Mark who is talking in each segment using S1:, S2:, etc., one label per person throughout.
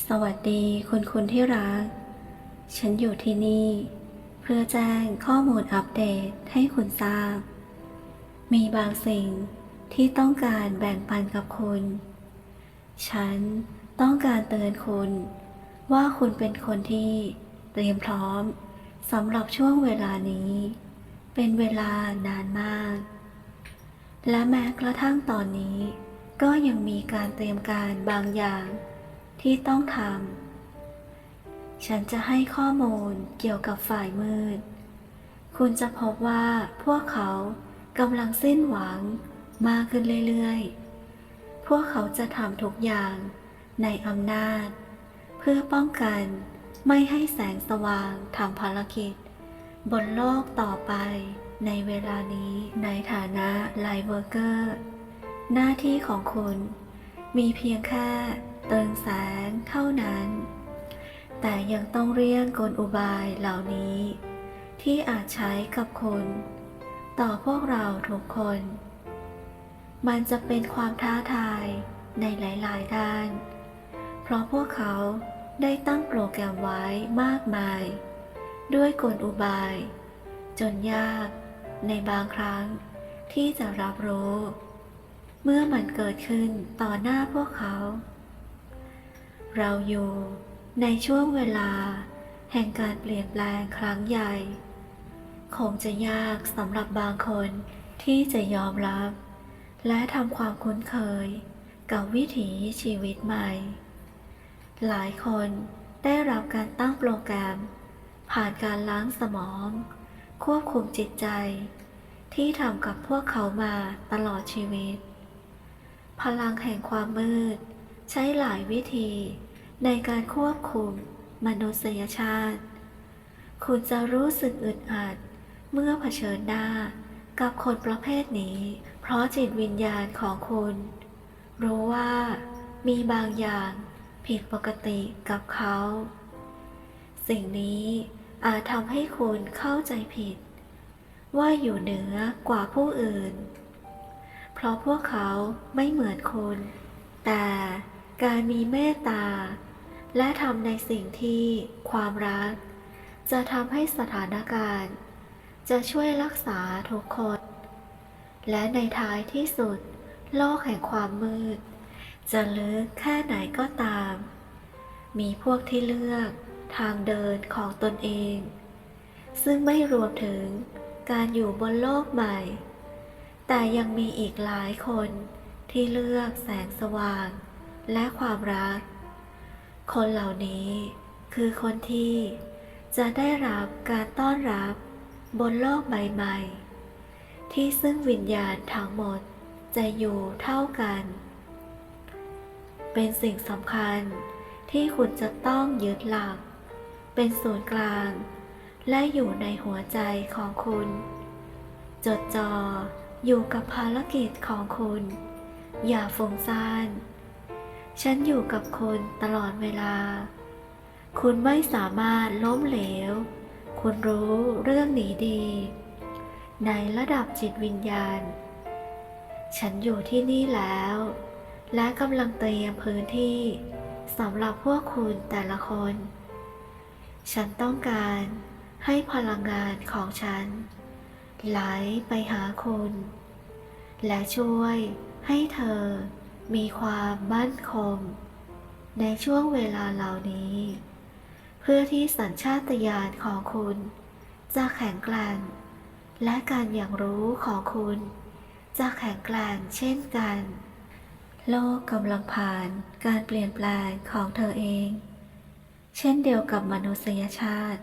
S1: สวัสดีคุณคุณที่รัก ฉันอยู่ที่นี่ เพื่อแจ้งข้อมูลอัปเดตให้คุณทราบ มีบางสิ่งที่ต้องการแบ่งปันกับคุณ ฉันต้องการเตือนคุณ ว่าคุณเป็นคนที่เตรียมพร้อมสำหรับช่วงเวลานี้ เป็นเวลานานมาก และแม้กระทั่งตอนนี้ ก็ยังมีการเตรียมการบางอย่าง ที่ต้องทำ ฉันจะให้ข้อมูลเกี่ยวกับฝ่ายมืด คุณจะพบว่าพวกเขากำลังสิ้นหวังมากขึ้นเรื่อยๆ พวกเขาจะทำทุกอย่างในอำนาจ เพื่อป้องกันไม่ให้แสงสว่างทำภารกิจ บนโลกต่อไปในเวลานี้ในฐานะไลเวอร์เกอร์ หน้าที่ของคุณ มีเพียงแค่เติมแสงเท่านั้น แต่ยังต้องเรียงกลอุบายเหล่านี้ ที่อาจใช้กับคุณต่อพวกเราทุกคน มันจะเป็นความท้าทายในหลาย ๆ ด้าน เพราะพวกเขาได้ตั้งโปรแกรมไว้มากมาย ด้วยกลอุบาย จนยากในบางครั้งที่จะรับรู้ เมื่อมันเกิดขึ้นต่อหน้าพวกเขา เราอยู่ในช่วงเวลา แห่งการเปลี่ยนแปลงครั้งใหญ่ คงจะยากสำหรับบางคนที่จะยอมรับ และทำความคุ้นเคยกับวิถีชีวิตใหม่ หลายคนได้รับการตั้งโปรแกรม ผ่านการล้างสมอง ควบคุมจิตใจ ที่ทำกับพวกเขามาตลอดชีวิต พลังแห่งความมืด ใช้หลายวิธี ในการควบคุมมนุษยชาติ คุณจะรู้สึกอึดอัด เมื่อเผชิญหน้ากับคนประเภทนี้ เพราะจิตวิญญาณของคุณ รู้ว่ามีบางอย่างผิดปกติกับเขา สิ่งนี้อาจทำให้คุณเข้าใจผิด ว่าอยู่เหนือกว่าผู้อื่น ราะพวกเขาไม่เหมือนคุณแต่การมีเมตตา และทำในสิ่งที่ความรัก จะทำให้สถานการณ์ จะช่วยรักษาทุกคน และในท้ายที่สุด โลกแห่งความมืด จะลึกแค่ไหนก็ตาม มีพวกที่เลือกทางเดินของตนเอง ซึ่งไม่รวมถึงการอยู่บนโลกใหม่ แต่ยังมีอีกหลายคนที่เลือกแสงสว่าง และความรัก คนเหล่านี้คือคนที่จะได้รับการต้อนรับบนโลกใบใหม่ ที่ซึ่งวิญญาณทั้งหมดจะอยู่เท่ากัน เป็นสิ่งสำคัญที่คุณจะต้องยึดหลัก เป็นศูนย์กลาง และอยู่ในหัวใจของคุณ จดจ่อ อยู่กับภารกิจของคุณ อย่าฟุ้งซ่าน ฉันอยู่กับคุณตลอดเวลา คุณไม่สามารถล้มเหลว คุณรู้เรื่องนี้ดี ในระดับจิตวิญญาณ ฉันอยู่ที่นี่แล้ว และกำลังเตรียมพื้นที่สำหรับพวกคุณแต่ละคน ฉันต้องการให้พลังงานของฉัน ไหลไปหาคุณ และช่วยให้เธอมีความมั่นคง ในช่วงเวลาเหล่านี้ เพื่อที่สัญชาตญาณของคุณ จะแข็งแกร่ง และการอย่างรู้ของคุณ จะแข็งแกร่งเช่นกัน โลกกำลังผ่านการเปลี่ยนแปลงของเธอเอง เช่นเดียวกับมนุษยชาติ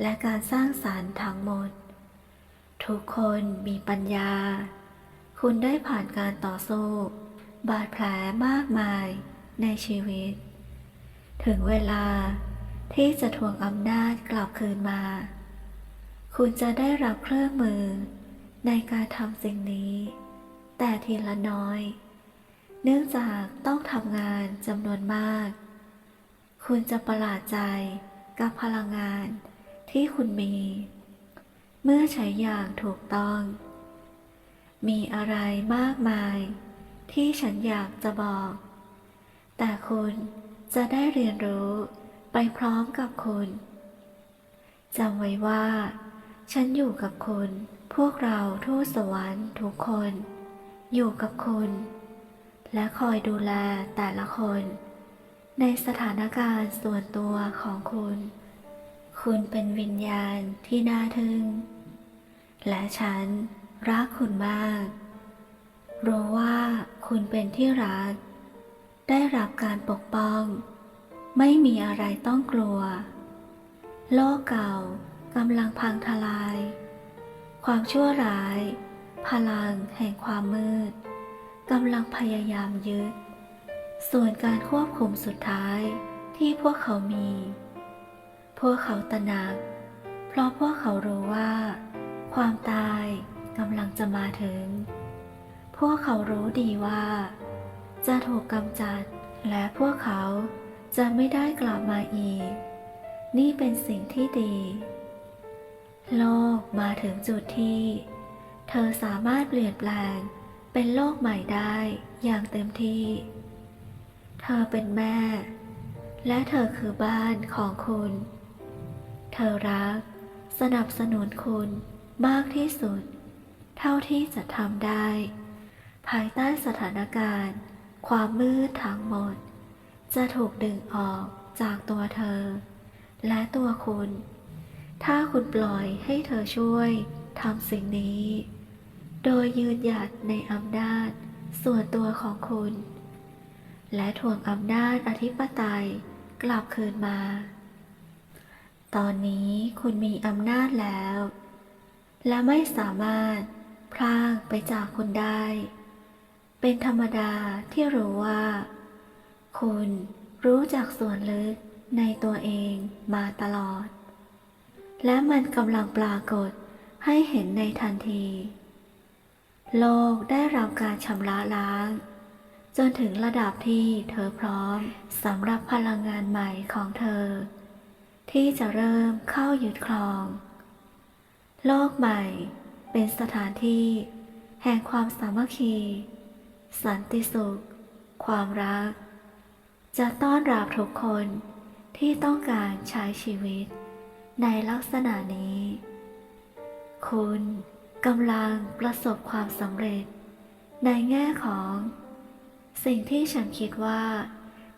S1: และการสร้างสารรค์ทั้งหมด ทุกคนมีปัญญา คุณได้ผ่านการต่อสู้ บาดแผลมากมายในชีวิต ถึงเวลาที่จะทวงอำนาจกลับคืนมา คุณจะได้รับเครื่องมือในการทำสิ่งนี้ แต่ทีละน้อย เนื่องจากต้องทำงานจำนวนมาก คุณจะประหลาดใจกับพลังงานที่คุณมี เมื่อใช้อย่างถูกต้อง มีอะไรมากมาย ที่ฉันอยากจะบอก แต่คุณจะได้เรียนรู้ไปพร้อมกับคุณจำไว้ว่า ฉันอยู่กับคุณ พวกเราทูตสวรรค์ทุกคน อยู่กับคุณ และคอยดูแลแต่ละคน ในสถานการณ์ส่วนตัวของคุณ คุณเป็นวิญญาณที่น่าทึ่ง และฉันรักคุณมาก รู้ว่าคุณเป็นที่รัก ได้รับการปกป้อง ไม่มีอะไรต้องกลัว โลกเก่ากำลังพังทลาย ความชั่วร้าย พลังแห่งความมืดกำลังพยายามยึด ส่วนการควบคุมสุดท้ายที่พวกเขามี พวกเขาตระหนัก เพราะพวกเขารู้ว่า ความตายกำลังจะมาถึง พวกเขารู้ดีว่า จะถูกกำจัดและพวกเขาจะไม่ได้กลับมาอีก นี่เป็นสิ่งที่ดี โลกมาถึงจุดที่ เธอสามารถเปลี่ยนแปลงเป็นโลกใหม่ได้อย่างเต็มที่ เธอเป็นแม่ และเธอคือบ้านของคุณ ธอรัก สนับสนุนคุณมากที่สุด เท่าที่จะทำได้ ภายใต้สถานการณ์ ความมืดทั้งหมด จะถูกดึงออกจากตัวเธอ และตัวคุณ ถ้าคุณปล่อยให้เธอช่วยทำสิ่งนี้ โดยยืนหยัดในอำนาจส่วนตัวของคุณ และถ่วงอำนาจอธิปไตยกลับคืนมา ตอนนี้คุณมีอำนาจแล้ว และไม่สามารถพรากไปจากคุณได้ เป็นธรรมดาที่รู้ว่า คุณรู้จักส่วนลึกในตัวเองมาตลอด และมันกำลังปรากฏให้เห็นในทันที โลกได้รับการชำระล้าง จนถึงระดับที่เธอพร้อมสำหรับพลังงานใหม่ของเธอ ที่จะเริ่มเข้ายึดครอง โลกใหม่เป็นสถานที่แห่งความสามัคคี สันติสุข ความรัก จะต้อนรับทุกคนที่ต้องการใช้ชีวิตในลักษณะนี้ คุณกำลังประสบความสำเร็จ ในแง่ของ สิ่งที่ฉันคิดว่า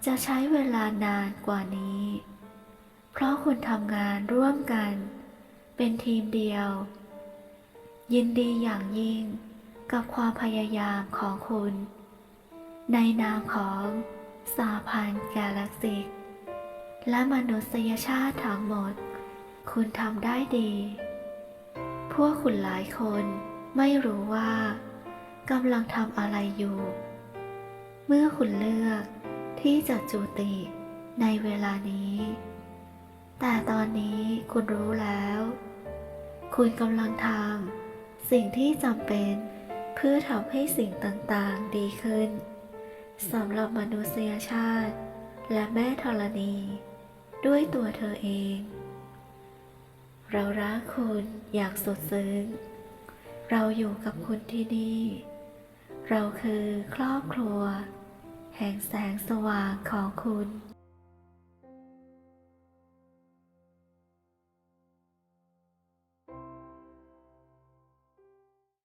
S1: จะใช้เวลานานกว่านี้ เพราะคุณทำงานร่วมกัน เป็นทีมเดียว ยินดีอย่างยิ่งกับความพยายามของคุณ ในนามของสาพันธ์กาแล็กซิก และมนุษยชาติทั้งหมด คุณทำได้ดี พวกคุณหลายคนไม่รู้ว่ากำลังทำอะไรอยู่ เมื่อคุณเลือกที่จะจูติในเวลานี้ แต่ตอนนี้คุณรู้แล้ว คุณกำลังทำสิ่งที่จำเป็น เพื่อทำให้สิ่งต่างๆดีขึ้นสำหรับมนุษยชาติ และแม่ธรณี ด้วยตัวเธอเอง เรารักคุณอย่างสุดซึ้ง เราอยู่กับคุณที่นี่ เราคือครอบครัว แห่งแสงสว่างของคุณ